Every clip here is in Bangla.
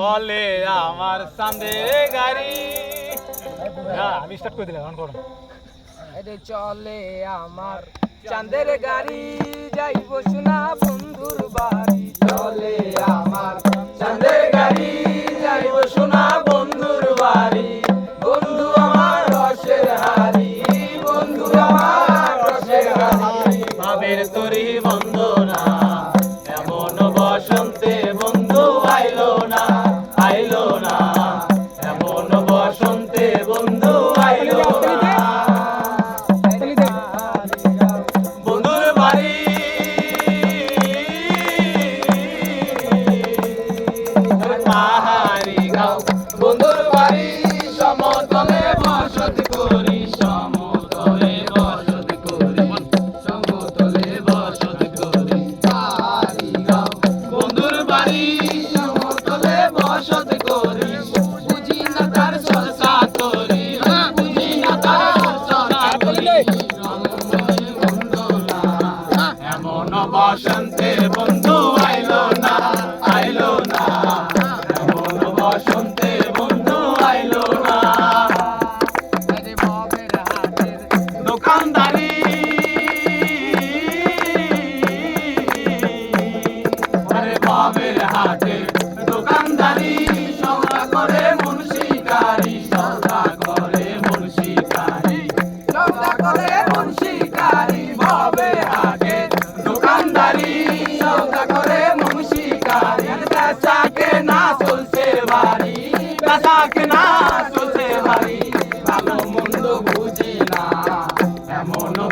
বলে আমার সামনে গাড়ি। আমি স্টার্ট করে দিলাম করো। চলে আমার চাঁদের গাড়ি যাইব শোনা বন্ধুর বাড়ি। চলে আমার চাঁদের গাড়ি যাইব শোনা বন্ধুর বাড়ি। বন্ধু আমার রসের হারি বন্ধু আমার রসের হারি ভাবের তরি বন্ধু দাঁড়িয়ে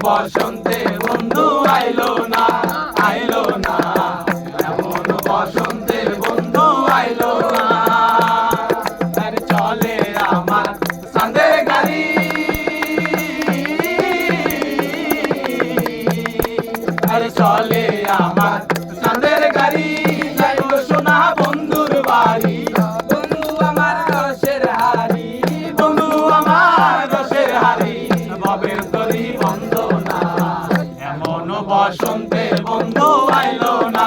বসন্তে বন্ধু আইলো না আইলো না। এমন বসন্তে বন্ধু আইলো না। আর চলে আমার সান্দের গাড়ি। আর চলে আমার মন্দ আইলো না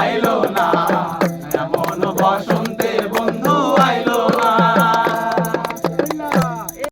আইলো